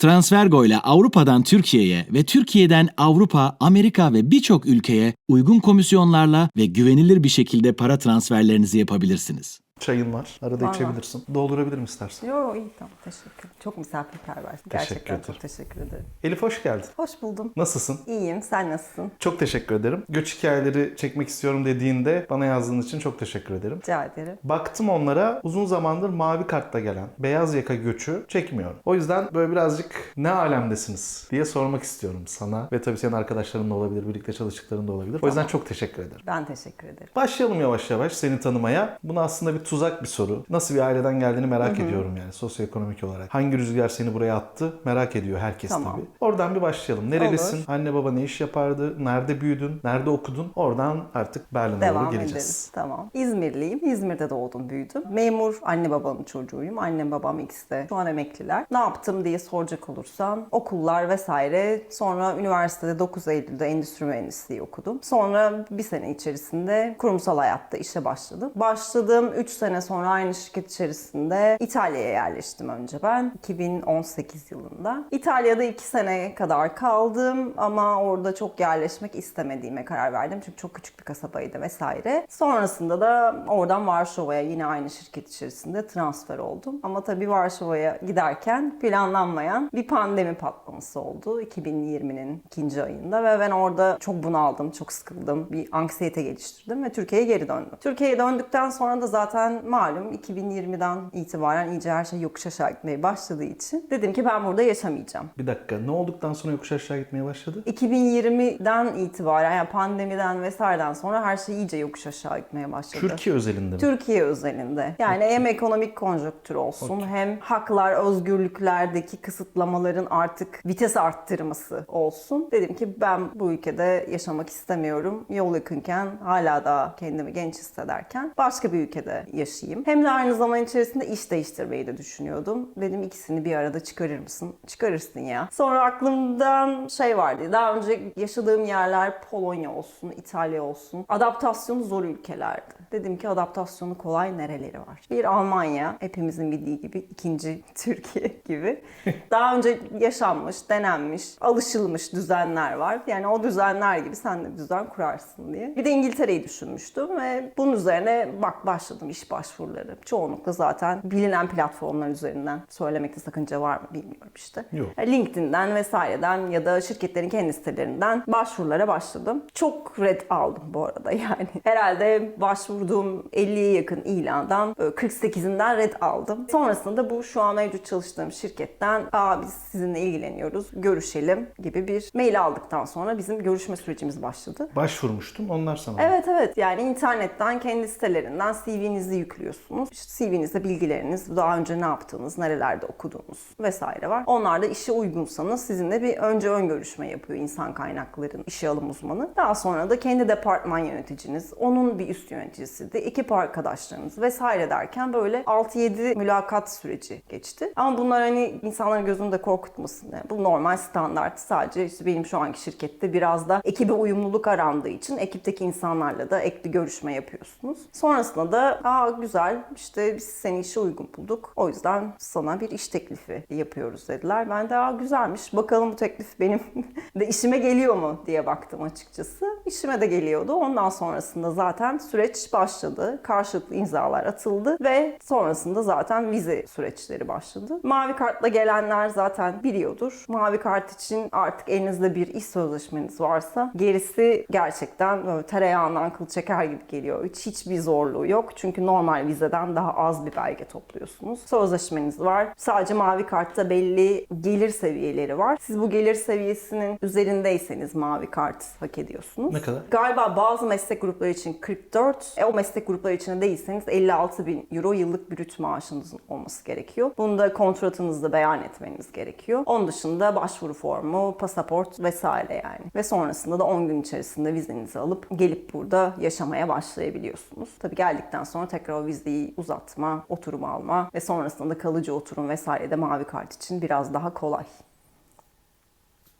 Transfergo ile Avrupa'dan Türkiye'ye ve Türkiye'den Avrupa, Amerika ve birçok ülkeye uygun komisyonlarla ve güvenilir bir şekilde para transferlerinizi yapabilirsiniz. Çayın var. Arada var. içebilirsin. Doldurabilirim istersen. Yo iyi tamam teşekkür. Çok misafirperver. Gerçekten ederim. çok teşekkür ederim. Elif hoş geldin. Hoş buldum. Nasılsın? İyiyim. Sen nasılsın? Çok teşekkür ederim. Göç hikayeleri çekmek istiyorum dediğinde bana yazdığın için çok teşekkür ederim. Rica ederim. Baktım onlara uzun zamandır mavi kartla gelen beyaz yaka göçü çekmiyorum. O yüzden böyle birazcık ne alemdesiniz diye sormak istiyorum sana. Ve tabii senin arkadaşların da olabilir, birlikte çalıştıkların da olabilir. O yüzden çok teşekkür ederim. Ben teşekkür ederim. Başlayalım yavaş yavaş seni tanımaya. Bu aslında bir tuzak bir soru. Nasıl bir aileden geldiğini merak ediyorum yani sosyoekonomik olarak. Hangi rüzgar seni buraya attı merak ediyor herkes Tamam. tabii. Oradan bir başlayalım. Nerelisin? Olur. Anne baba ne iş yapardı? Nerede büyüdün? Nerede okudun? Oradan artık Berlin'e doğru ederiz. geleceğiz. Tamam. İzmirliyim. İzmir'de doğdum, büyüdüm. Memur anne babamın çocuğuyum. Annem babam ikisi de şu an emekliler. Ne yaptım diye soracak olursan okullar vesaire. Sonra üniversitede 9 Eylül'de endüstri mühendisliği okudum. Sonra bir sene içerisinde kurumsal hayatta işe başladım. Başladığım 3 sene sonra aynı şirket içerisinde İtalya'ya yerleştim önce ben. 2018 yılında. İtalya'da 2 sene kadar kaldım ama orada çok yerleşmek istemediğime karar verdim. Çünkü çok küçük bir kasabaydı vesaire. Sonrasında da oradan Varşova'ya yine aynı şirket içerisinde transfer oldum. Ama tabii Varşova'ya giderken planlanmayan bir pandemi patlaması oldu 2020'nin ikinci ayında ve ben orada çok bunaldım, çok sıkıldım. Bir anksiyete geliştirdim ve Türkiye'ye geri döndüm. Türkiye'ye döndükten sonra da zaten malum 2020'den itibaren iyice her şey yokuş aşağı gitmeye başladığı için dedim ki ben burada yaşamayacağım. Bir dakika ne olduktan sonra yokuş aşağı gitmeye başladı? 2020'den itibaren yani pandemiden vesaireden sonra her şey iyice yokuş aşağı gitmeye başladı. Türkiye özelinde mi? Türkiye özelinde. Yani hem ekonomik konjonktür olsun hem haklar, özgürlüklerdeki kısıtlamaların artık vites arttırması olsun. Dedim ki ben bu ülkede yaşamak istemiyorum. Yol yakınken hala daha kendimi genç hissederken başka bir ülkede yaşayayım. Hem de aynı zaman içerisinde iş değiştirmeyi de düşünüyordum. Dedim ikisini bir arada çıkarır mısın? Çıkarırsın ya. Sonra aklımdan şey vardı. Daha önce yaşadığım yerler Polonya olsun, İtalya olsun. Adaptasyonu zor ülkelerdi. Dedim ki adaptasyonu kolay nereleri var? Bir Almanya, hepimizin bildiği gibi ikinci Türkiye gibi. Daha önce yaşanmış, denenmiş, alışılmış düzenler var. Yani o düzenler gibi sen de düzen kurarsın diye. Bir de İngiltere'yi düşünmüştüm ve bunun üzerine bak başladım iş başvuruları. Çoğunlukla zaten bilinen platformlar üzerinden söylemekte sakınca var mı bilmiyorum işte. Yok. LinkedIn'den vesaireden ya da şirketlerin kendi sitelerinden başvurulara başladım. Çok red aldım bu arada yani. Herhalde başvurduğum 50'ye yakın ilandan e, 48'inden red aldım. Sonrasında bu şu an mevcut çalıştığım şirketten Aa, biz sizinle ilgileniyoruz, görüşelim gibi bir mail aldıktan sonra bizim görüşme sürecimiz başladı. Başvurmuştum onlar sana. Evet evet yani internetten kendi sitelerinden CV'nizi yüklüyorsunuz. İşte CV'nizde bilgileriniz, daha önce ne yaptığınız, nerelerde okuduğunuz vesaire var. Onlar da işe uygunsanız sizinle bir önce ön görüşme yapıyor insan kaynakların işe alım uzmanı. Daha sonra da kendi departman yöneticiniz, onun bir üst yöneticisi de ekip arkadaşlarınız vesaire derken böyle 6-7 mülakat süreci geçti. Ama bunlar hani insanların gözünü de korkutmasın. Yani bu normal standart. Sadece işte benim şu anki şirkette biraz da ekibe uyumluluk arandığı için ekipteki insanlarla da ekli görüşme yapıyorsunuz. Sonrasında da aa güzel işte biz seni işe uygun bulduk. O yüzden sana bir iş teklifi yapıyoruz dediler. Ben de aa güzelmiş bakalım bu teklif benim de işime geliyor mu diye baktım açıkçası. İşime de geliyordu. Ondan sonrasında zaten süreç başladı. Karşılıklı imzalar atıldı ve sonrasında zaten vize süreçleri başladı. Mavi kartla gelenler zaten biliyordur. Mavi kart için artık elinizde bir iş sözleşmeniz varsa gerisi gerçekten böyle tereyağından kıl çeker gibi geliyor. Hiç hiçbir zorluğu yok. Çünkü normal vizeden daha az bir belge topluyorsunuz. Sözleşmeniz var. Sadece mavi kartta belli gelir seviyeleri var. Siz bu gelir seviyesinin üzerindeyseniz mavi kart hak ediyorsunuz. Ne kadar? Galiba bazı meslek grupları için 44, e, o meslek grupları içinde değilseniz 56 bin euro yıllık brüt maaşınızın olması gerekiyor. Bunu da kontratınızda beyan etmeniz gerekiyor. Onun dışında başvuru formu, pasaport vesaire yani. Ve sonrasında da 10 gün içerisinde vizenizi alıp gelip burada yaşamaya başlayabiliyorsunuz. Tabii geldikten sonra tekrar o vizeyi uzatma, oturum alma ve sonrasında da kalıcı oturum vesaire de mavi kart için biraz daha kolay.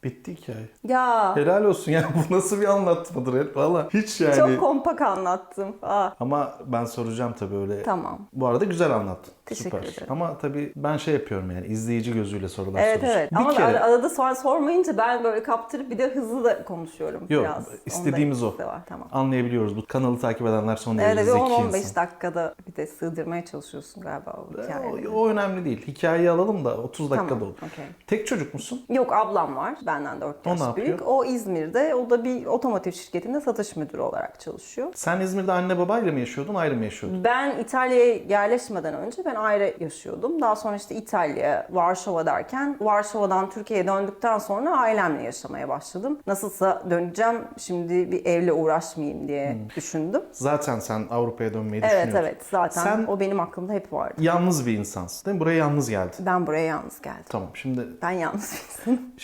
Bitti hikaye. Ya Helal olsun ya. Bu nasıl bir anlatmadır? Valla hiç yani. çok kompak anlattım. Aa, Ama ben soracağım tabii öyle. tamam. Bu arada güzel anlattın. Teşekkür Süper. ederim. Ama tabii ben şey yapıyorum yani izleyici gözüyle sorular Evet soruyorsun. evet. Bir Ama kere ar- arada soru sormayınca ben böyle kaptırıp bir de hızlı da konuşuyorum Yok, biraz. Onda istediğimiz o. Var. Tamam. anlayabiliyoruz. Bu kanalı takip edenler son derece evet zeki 10-15 insan. dakikada bir de sığdırmaya çalışıyorsun galiba o hikayeyi. O, o önemli değil. Hikayeyi alalım da 30 dakikada Tamam, olur. okey. Tek çocuk musun? Yok ablam var benden 4 O yaş yapıyor? büyük. O İzmir'de. O da bir otomotiv şirketinde satış müdürü olarak çalışıyor. Sen İzmir'de anne babayla mı yaşıyordun, ayrı mı yaşıyordun? Ben İtalya'ya yerleşmeden önce ben ayrı yaşıyordum. Daha sonra işte İtalya, Varşova derken Varşova'dan Türkiye'ye döndükten sonra ailemle yaşamaya başladım. Nasılsa döneceğim şimdi bir evle uğraşmayayım diye Hmm. düşündüm. Zaten sen Avrupa'ya dönmeyi Evet düşünüyordun. evet zaten Sen- o benim aklımda hep vardı. Yalnız bir insansın değil mi? Buraya yalnız geldin. Ben buraya yalnız geldim. Tamam şimdi Ben yalnız bir insanım.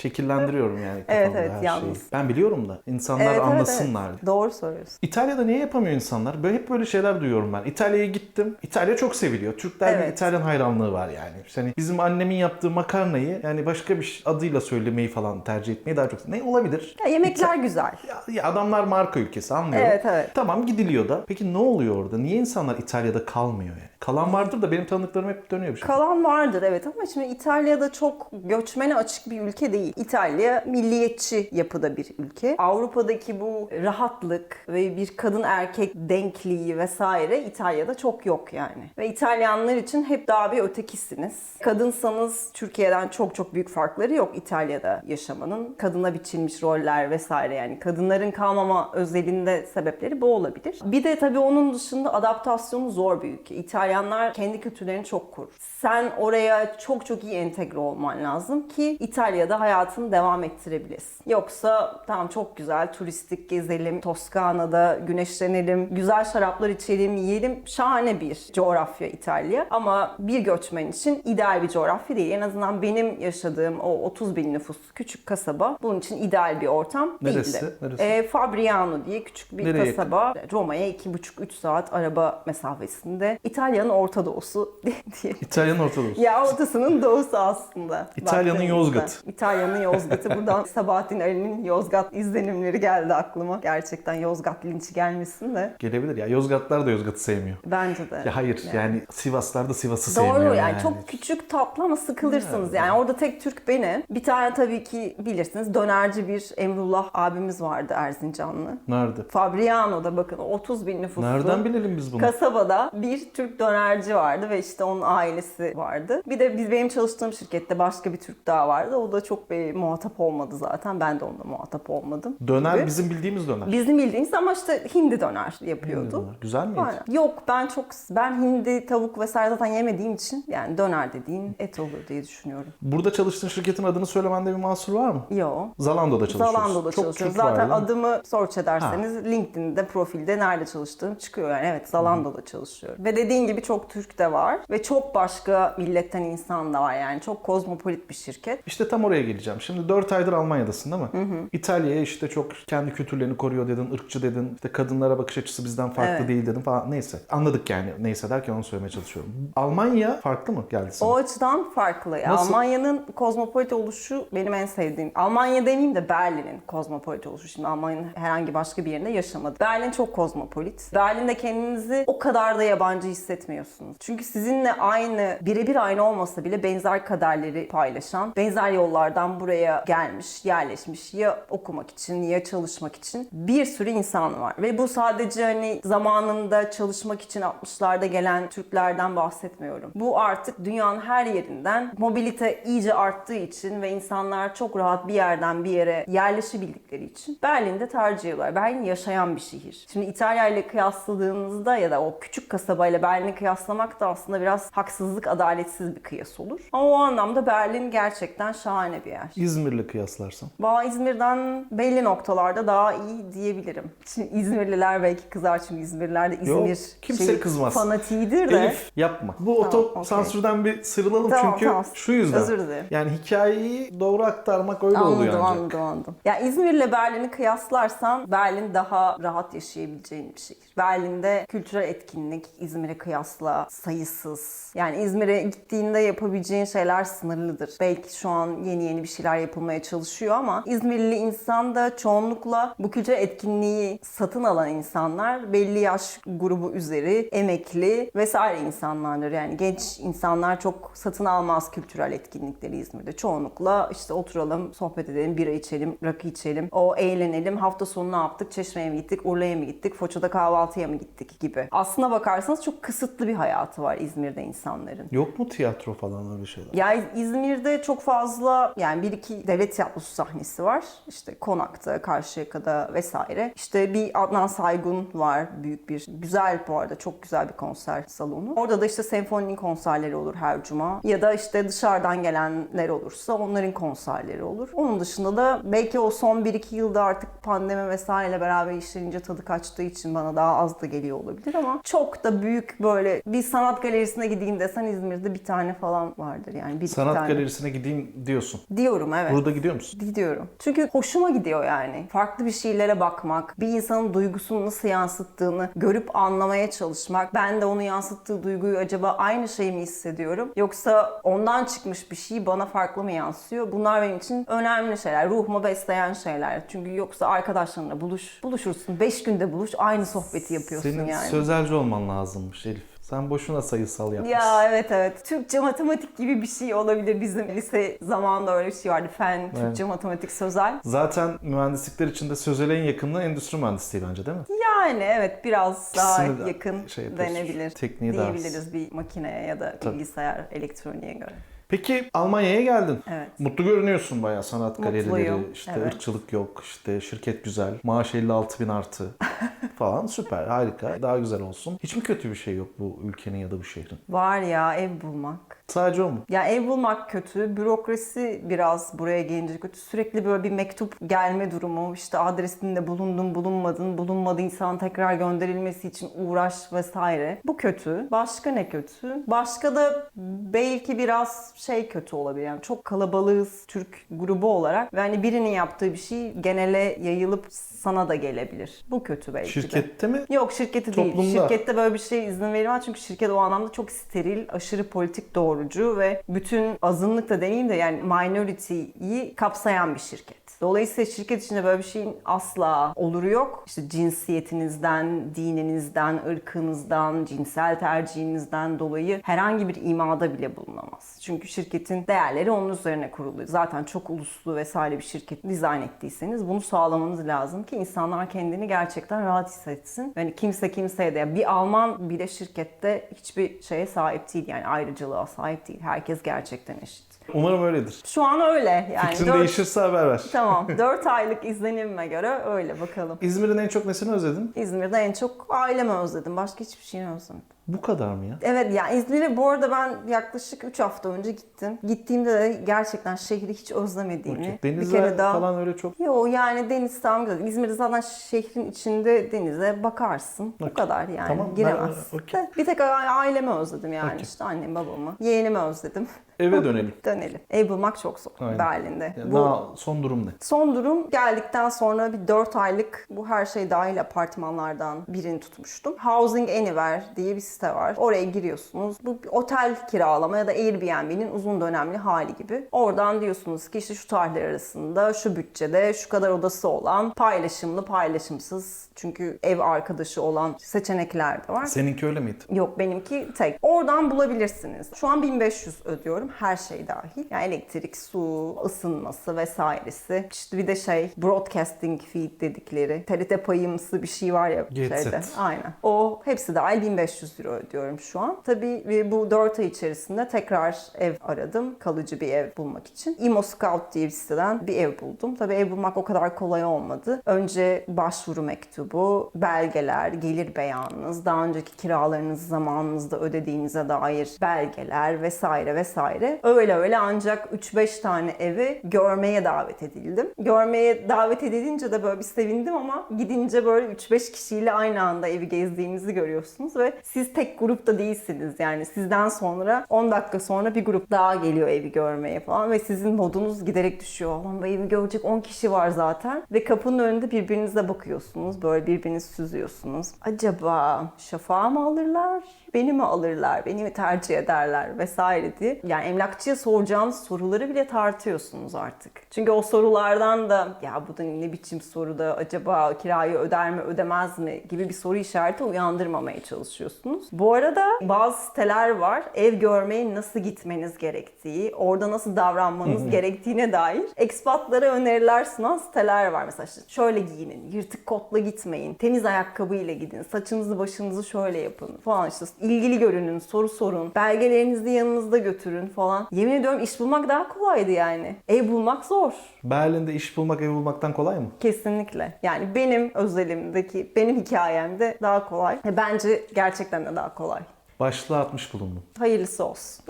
şekillendiriyorum yani Evet, kafamda evet, her yalnız. şeyi. Ben biliyorum da insanlar Evet, evet, anlasınlar. evet. Doğru söylüyorsun. İtalya'da niye yapamıyor insanlar? Böyle hep böyle şeyler duyuyorum ben. İtalya'ya gittim. İtalya çok seviliyor. Türkler Evet. İtalyan hayranlığı var yani. Yani bizim annemin yaptığı makarnayı yani başka bir adıyla söylemeyi falan tercih etmeyi daha çok... Ne olabilir? Ya, yemekler güzel. Ya, ya adamlar marka ülkesi anlıyorum. Evet, evet. Tamam gidiliyor da. Peki ne oluyor orada? Niye insanlar İtalya'da kalmıyor yani? Kalan vardır da benim tanıdıklarım hep dönüyor bir şey. Kalan vardır evet ama şimdi İtalya'da çok göçmene açık bir ülke değil. İtalya milliyetçi yapıda bir ülke. Avrupa'daki bu rahatlık ve bir kadın erkek denkliği vesaire İtalya'da çok yok yani. Ve İtalyanlar için hep daha bir ötekisiniz. Kadınsanız Türkiye'den çok çok büyük farkları yok İtalya'da yaşamanın. Kadına biçilmiş roller vesaire yani kadınların kalmama özelinde sebepleri bu olabilir. Bir de tabii onun dışında adaptasyonu zor bir ülke. İtalyanlar kendi kültürlerini çok kurur. Sen oraya çok çok iyi entegre olman lazım ki İtalya'da hayatını devam ettirebilesin. Yoksa tamam çok güzel turistik gezelim, Toskana'da güneşlenelim, güzel şaraplar içelim, yiyelim. Şahane bir coğrafya İtalya. Ama bir göçmen için ideal bir coğrafya değil. En azından benim yaşadığım o 30 bin nüfuslu küçük kasaba bunun için ideal bir ortam Neresi? değildi. Neresi? Ee, Fabriano diye küçük bir Nereye kasaba. Roma'ya 2,5-3 saat araba mesafesinde. İtalya'nın Orta Doğusu diye. İtalya'nın ortadoğusu. Ya ortasının doğusu aslında. İtalya'nın. Yozgat'ı. İtalya'nın Yozgat'ı. Buradan Sabahattin Ali'nin Yozgat izlenimleri geldi aklıma. Gerçekten Yozgat linçi gelmesin de. Gelebilir ya. Yozgatlar da Yozgat'ı sevmiyor. Bence de. Ya hayır yani, Sivaslar da Sivas'ı sevmiyor Doğru yani. yani. çok küçük tatlı ama sıkılırsınız yani. Orada tek Türk benim. Bir tane tabii ki bilirsiniz dönerci bir Emrullah abimiz vardı Erzincanlı. Nerede? Fabriano'da bakın 30 bin nüfuslu. Nereden bilelim biz bunu? Kasabada bir Türk dönerci vardı ve işte onun ailesi vardı. Bir de biz benim çalıştığım şirkette başka bir Türk daha vardı. O da çok bir muhatap olmadı zaten. Ben de onunla muhatap olmadım. Döner gibi. bizim bildiğimiz döner. Bizim bildiğimiz ama işte hindi döner yapıyordu. Döner. Güzel miydi? Aynen. Yok ben çok ben hindi, tavuk vesaire zaten yemediğim için yani döner dediğin et olur diye düşünüyorum. Burada çalıştığın şirketin adını söylemende bir mahsur var mı? Yo. Zalando'da çalışıyorsun. Zalando'da Çok çalışıyorum. Var Zaten mi? adımı search ederseniz LinkedIn'de profilde nerede çalıştığım çıkıyor yani. Evet Zalando'da çalışıyorum. Ve dediğin gibi çok Türk de var ve çok başka milletten insan da var yani. Çok kozmopolit bir şirket. İşte tam oraya geleceğim. Şimdi 4 aydır Almanya'dasın değil mi? İtalya'ya işte çok kendi kültürlerini koruyor dedin, ırkçı dedin. İşte kadınlara bakış açısı bizden farklı Evet. değil dedin falan. Neyse. Anladık yani. Neyse derken onu söylemeye çalışıyorum. Almanya farklı mı geldi sana? O açıdan farklı. Nasıl? Almanya'nın kozmopolit oluşu benim en sevdiğim. Almanya demeyeyim de Berlin'in kozmopolit oluşu. Şimdi Almanya'nın herhangi başka bir yerinde yaşamadım. Berlin çok kozmopolit. Berlin'de kendinizi o kadar da yabancı hissetmiyorsunuz. Çünkü sizinle aynı, birebir aynı olmasa bile benzer kaderleri paylaşan, benzer yollardan buraya gelmiş, yerleşmiş ya okumak için ya çalışmak için bir sürü insan var. Ve bu sadece hani zamanında çalışmak için 60'larda gelen Türklerden bahsetmiyorum. Bu artık dünyanın her yerinden mobilite iyice arttığı için ve insanlar çok rahat bir yerden bir yere yerleşebildikleri için Berlin'de tercih ediyorlar. Berlin yaşayan bir şehir. Şimdi İtalya ile kıyasladığınızda ya da o küçük kasabayla Berlin'i kıyaslamak da aslında biraz haksızlık, adaletsiz bir kıyas olur. Ama o anlamda Berlin gerçekten şahane bir yer. İzmir'le kıyaslarsan. Valla İzmir'den belli noktalarda daha iyi diyebilirim. Şimdi İzmirliler belki kızar çünkü İzmirliler de İzmir Yok, kimse kızmaz. fanatiğidir de. Elif yapma. Bu oto okey. sansürden bir sıyrılalım Tamam, çünkü tamam. şu yüzden. Özür dilerim. Yani hikayeyi doğru aktarmak öyle Anladım, oluyor ancak. anladım, anladım. Ya İzmir'le Berlin'i kıyaslarsan Berlin daha rahat yaşayabileceğin bir şehir. Berlin'de kültürel etkinlik İzmir'e kıyasla sayısız. Yani İzmir'e gittiğinde yapabileceğin şeyler sınırlıdır. Belki şu an yeni yeni bir şeyler yapılmaya yapılmaya çalışıyor ama İzmirli insan da çoğunlukla bu kültürel etkinliği satın alan insanlar belli yaş grubu üzeri, emekli vesaire insanlardır. Yani genç insanlar çok satın almaz kültürel etkinlikleri İzmir'de. Çoğunlukla işte oturalım, sohbet edelim, bira içelim, rakı içelim, o eğlenelim, hafta sonu ne yaptık, Çeşme'ye mi gittik, Urla'ya mı gittik, Foça'da kahvaltıya mı gittik gibi. Aslına bakarsanız çok kısıtlı bir hayatı var İzmir'de insanların. Yok mu tiyatro falan öyle şeyler? Ya İzmir'de çok fazla yani bir iki devlet tiyatrosu sahnesi var. İşte Konak'ta, Karşıyaka'da vesaire. İşte bir Adnan Saygun var büyük bir. Güzel bu arada çok güzel bir konser salonu. Orada da işte senfoni konserleri olur her cuma. Ya da işte dışarıdan gelenler olursa onların konserleri olur. Onun dışında da belki o son 1-2 yılda artık pandemi vesaireyle beraber işlenince tadı kaçtığı için bana daha az da geliyor olabilir ama çok da büyük böyle bir sanat galerisine gideyim desen İzmir'de bir tane falan vardır yani. Bir Sanat tane. galerisine gideyim diyorsun. Diyorum evet. Burada gidiyor musun? Gidiyorum. Çünkü hoşuma gidiyor yani. Farklı bir şeylere bakmak, bir insanın duygusunu nasıl yansıttığını görüp anlamaya çalışmak. Ben de onun yansıttığı duyguyu acaba aynı şey mi hissediyorum? Yoksa ondan çıkmış bir şey bana farklı mı yansıyor? Bunlar benim için önemli şeyler. Ruhumu besleyen şeyler. Çünkü yoksa arkadaşlarınla buluş. Buluşursun. 5 günde buluş. Aynı sohbeti yapıyorsun Senin yani. sözelci olman lazımmış Elif. Sen boşuna sayısal yapmışsın. Ya evet evet. Türkçe matematik gibi bir şey olabilir. Bizim lise zamanında öyle bir şey vardı. Fen, Türkçe matematik, sözel. Zaten mühendislikler içinde sözel en yakınlığı endüstri mühendisliği bence değil mi? Yani evet biraz daha İkisini yakın şey yapıyoruz. denebilir. Tekniği daha diyebiliriz bir makineye ya da Tabii. bilgisayar elektroniğe göre. Peki Almanya'ya geldin. Evet. Mutlu görünüyorsun bayağı sanat Mutluyum, galerileri, işte evet. ırkçılık yok, işte şirket güzel, maaş 56 bin artı falan süper, harika, daha güzel olsun. Hiç mi kötü bir şey yok bu ülkenin ya da bu şehrin? Var ya ev bulmak. Sadece o mu? Ya ev bulmak kötü, bürokrasi biraz buraya gelince kötü. Sürekli böyle bir mektup gelme durumu, işte adresinde bulundun bulunmadın, bulunmadıysan tekrar gönderilmesi için uğraş vesaire. Bu kötü. Başka ne kötü? Başka da belki biraz şey kötü olabilir. Yani çok kalabalığız Türk grubu olarak. Ve hani birinin yaptığı bir şey genele yayılıp sana da gelebilir. Bu kötü belki. Şirkette mi? Yok şirketi değil. Toplumda. Şirkette böyle bir şey izin verilmez çünkü şirket o anlamda çok steril, aşırı politik doğrucu ve bütün azınlık da demeyeyim de yani minority'yi kapsayan bir şirket. Dolayısıyla şirket içinde böyle bir şeyin asla oluru yok. İşte cinsiyetinizden, dininizden, ırkınızdan, cinsel tercihinizden dolayı herhangi bir imada bile bulunamaz. Çünkü şirketin değerleri onun üzerine kurulu. Zaten çok uluslu vesaire bir şirket dizayn ettiyseniz bunu sağlamanız lazım ki insanlar kendini gerçekten rahat hissetsin. Yani kimse kimseye de bir Alman bile şirkette hiçbir şeye sahip değil yani ayrıcalığa sahip değil. Herkes gerçekten eşit. Umarım öyledir. Şu an öyle yani. Fikrin dört- değişirse haber ver. Tamam. 4 aylık izlenimime göre öyle bakalım. İzmir'in en çok nesini özledin? İzmir'de en çok ailemi özledim. Başka hiçbir şeyini özlemedim. Bu kadar mı ya? Evet ya İzmir'e bu arada ben yaklaşık 3 hafta önce gittim. Gittiğimde de gerçekten şehri hiç özlemediğimi bir Denizler kere daha... falan öyle çok Yo yani deniz tam güzel. İzmir'de zaten şehrin içinde denize bakarsın. Bu Okey. kadar yani. Tamam, ben- Giremezsin. okey. De Bir tek ailemi özledim yani Okey. işte annem babamı. Yeğenimi özledim. Eve dönelim. Dönelim. Ev bulmak çok zor Aynen. Berlin'de. Ya Bu- daha son durum ne? Son durum geldikten sonra bir 4 aylık bu her şey dahil apartmanlardan birini tutmuştum. Housing Anywhere diye bir site var. Oraya giriyorsunuz. Bu bir otel kiralama ya da Airbnb'nin uzun dönemli hali gibi. Oradan diyorsunuz ki işte şu tarihler arasında şu bütçede şu kadar odası olan paylaşımlı paylaşımsız çünkü ev arkadaşı olan seçenekler de var. Seninki öyle miydi? Yok benimki tek. Oradan bulabilirsiniz. Şu an 1500 ödüyorum her şey dahil. Yani elektrik, su, ısınması vesairesi. İşte bir de şey broadcasting feed dedikleri TRT payımsı bir şey var ya Get şeyde. set. Aynen. O hepsi dahil 1500 euro ödüyorum şu an. Tabii ve bu 4 ay içerisinde tekrar ev aradım. Kalıcı bir ev bulmak için. Imo Scout diye bir siteden bir ev buldum. Tabii ev bulmak o kadar kolay olmadı. Önce başvuru mektubu, belgeler, gelir beyanınız, daha önceki kiralarınızı zamanınızda ödediğinize dair belgeler vesaire vesaire. Öyle öyle ancak 3-5 tane evi görmeye davet edildim. Görmeye davet edilince de böyle bir sevindim ama gidince böyle 3-5 kişiyle aynı anda evi gezdiğinizi görüyorsunuz ve siz tek grupta değilsiniz. Yani sizden sonra 10 dakika sonra bir grup daha geliyor evi görmeye falan ve sizin modunuz giderek düşüyor. Aman evi görecek 10 kişi var zaten ve kapının önünde birbirinize bakıyorsunuz. Böyle birbirinizi süzüyorsunuz. Acaba şafağı mı alırlar? Beni mi alırlar, beni mi tercih ederler vesaire diye. Yani emlakçıya soracağınız soruları bile tartıyorsunuz artık. Çünkü o sorulardan da ya bu da ne biçim soru da acaba kirayı öder mi ödemez mi gibi bir soru işareti uyandırmamaya çalışıyorsunuz. Bu arada bazı siteler var. Ev görmeye nasıl gitmeniz gerektiği, orada nasıl davranmanız gerektiğine dair ekspatlara öneriler sunan siteler var. Mesela işte şöyle giyinin, yırtık kotla gitmeyin, temiz ayakkabıyla gidin, saçınızı başınızı şöyle yapın falan işte ilgili görünün, soru sorun, belgelerinizi yanınızda götürün falan. Yemin ediyorum iş bulmak daha kolaydı yani. Ev bulmak zor. Berlin'de iş bulmak, ev bulmaktan kolay mı? Kesinlikle. Yani benim özelimdeki, benim hikayemde daha kolay. Ve bence gerçekten de daha kolay. Başlığa atmış bulundum. Hayırlısı olsun.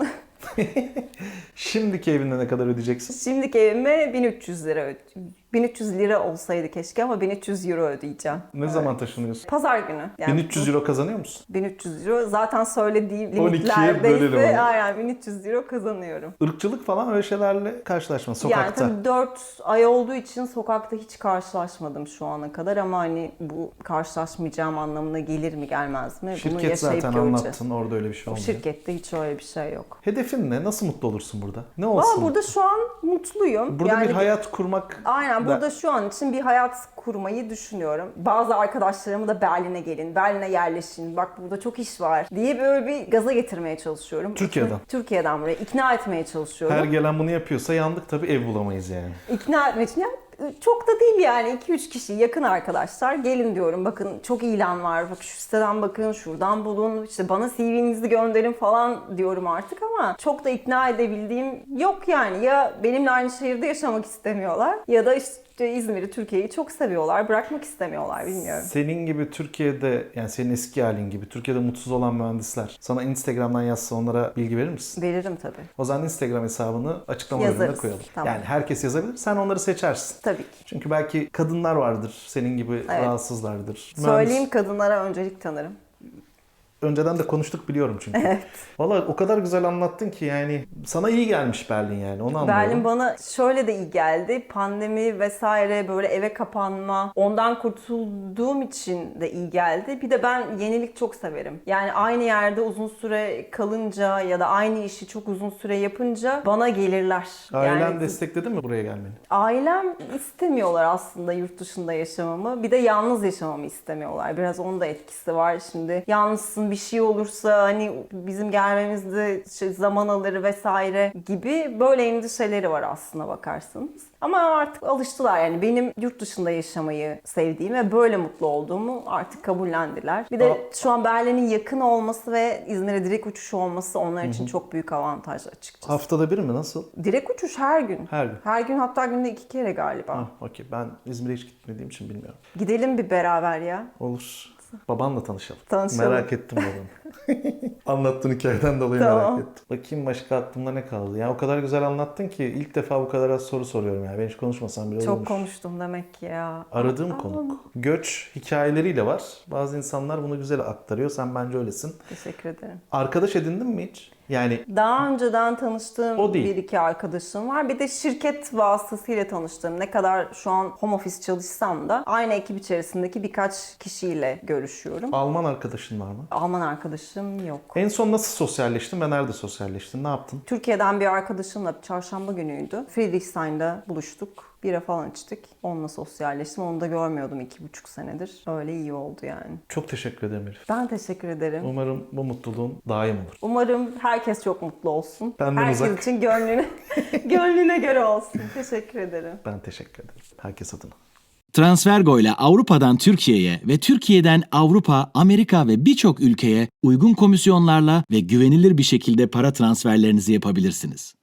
Şimdiki evinde ne kadar ödeyeceksin? Şimdiki evime 1300 lira öde- 1300 lira olsaydı keşke ama 1300 euro ödeyeceğim. Ne zaman taşınıyorsun? Pazar günü. Yani 1300 euro kazanıyor musun? 1300 euro zaten söylediğim 12'ye bölelim limitlerdeyse aynen 1300 euro kazanıyorum. Irkçılık falan öyle şeylerle karşılaşma sokakta. Yani tabii 4 ay olduğu için sokakta hiç karşılaşmadım şu ana kadar ama hani bu karşılaşmayacağım anlamına gelir mi gelmez mi? Bunu Şirket yaşayıp zaten göreceğiz. anlattın orada öyle bir şey olmuyor. şirkette hiç öyle bir şey yok. Hedefin ne? Nasıl mutlu olursun burada? Ne olsun? burada şu an mutluyum. Burada Yani bir hayat kurmak Aynen da- burada şu an için bir hayat kurmayı düşünüyorum. Bazı arkadaşlarımı da Berlin'e gelin, Berlin'e yerleşin, bak burada çok iş var diye böyle bir gaza getirmeye çalışıyorum. Türkiye'den. Türkiye'den buraya ikna etmeye çalışıyorum. her gelen bunu yapıyorsa yandık tabii ev bulamayız yani. İkna etmek için ya çok da değil yani. 2-3 kişi yakın arkadaşlar. Gelin diyorum. Bakın çok ilan var. Bak şu siteden bakın şuradan bulun. İşte bana CV'nizi gönderin falan diyorum artık ama çok da ikna edebildiğim yok yani. Ya benimle aynı şehirde yaşamak istemiyorlar ya da işte İzmir'i Türkiye'yi çok seviyorlar bırakmak istemiyorlar bilmiyorum. Senin gibi Türkiye'de yani senin eski halin gibi Türkiye'de mutsuz olan mühendisler sana Instagram'dan yazsa onlara bilgi verir misin? Veririm tabii. O zaman Instagram hesabını açıklama bölümüne koyalım. Tamam. Yani herkes yazabilir. Sen onları seçersin. Tabii ki. Çünkü belki kadınlar vardır senin gibi Evet. rahatsızlardır. Söyleyeyim Mühendis- kadınlara öncelik tanırım. Önceden de konuştuk biliyorum çünkü. Valla o kadar güzel anlattın ki yani sana iyi gelmiş Berlin yani onu anlıyorum. Berlin bana şöyle de iyi geldi. Pandemi vesaire böyle eve kapanma. Ondan kurtulduğum için de iyi geldi. Bir de ben yenilik çok severim. Yani aynı yerde uzun süre kalınca ya da aynı işi çok uzun süre yapınca bana gelirler. Ailen yani, destekledi mi buraya gelmeni? Ailem istemiyorlar aslında yurt dışında yaşamamı. Bir de yalnız yaşamamı istemiyorlar. Biraz onun da etkisi var şimdi. Yalnızsın bir şey olursa hani bizim gelmemizde şey, zaman alır vesaire gibi böyle endişeleri var aslına bakarsanız. Ama artık alıştılar yani benim yurt dışında yaşamayı sevdiğim ve böyle mutlu olduğumu artık kabullendiler. Bir de şu an Berlin'in yakın olması ve İzmir'e direkt uçuş olması onlar için çok büyük avantaj açıkçası. Haftada bir mi nasıl? Direkt uçuş her gün. Her gün. Her gün hatta günde iki kere galiba. Ha, okey. Ben İzmir'e hiç gitmediğim için bilmiyorum. Gidelim bir beraber ya. Olur. Babanla tanışalım. Tanışalım. Merak ettim babanı. Anlattığın hikayeden dolayı Tamam. merak ettim. Bakayım başka aklımda ne kaldı. Ya o kadar güzel anlattın ki ilk defa bu kadar az soru soruyorum yani. Ben hiç konuşmasam bile Çok olurmuş. konuştum demek ki ya. Aradığım konuk. Göç hikayeleriyle var. Bazı insanlar bunu güzel aktarıyor. Sen bence öylesin. Teşekkür ederim. Arkadaş edindin mi hiç? Yani Daha önceden tanıştığım O değil. bir iki arkadaşım var. Bir de şirket vasıtasıyla tanıştığım. Ne kadar şu an home office çalışsam da aynı ekip içerisindeki birkaç kişiyle görüşüyorum. Alman arkadaşın var mı? Alman arkadaşım yok. En son nasıl sosyalleştin ve nerede sosyalleştin? Ne yaptın? Türkiye'den bir arkadaşımla çarşamba günüydü. Friedrichstein'da buluştuk. Bira falan içtik. Onunla sosyalleştim. Onu da görmüyordum iki buçuk senedir. Öyle iyi oldu yani. Çok teşekkür ederim Elif. Ben teşekkür ederim. Umarım bu mutluluğun daim olur. Umarım herkes çok mutlu olsun. Benden herkes uzak. için gönlüne, gönlüne göre olsun. Teşekkür ederim. Ben teşekkür ederim. Herkes adına. Transfergo ile Avrupa'dan Türkiye'ye ve Türkiye'den Avrupa, Amerika ve birçok ülkeye uygun komisyonlarla ve güvenilir bir şekilde para transferlerinizi yapabilirsiniz.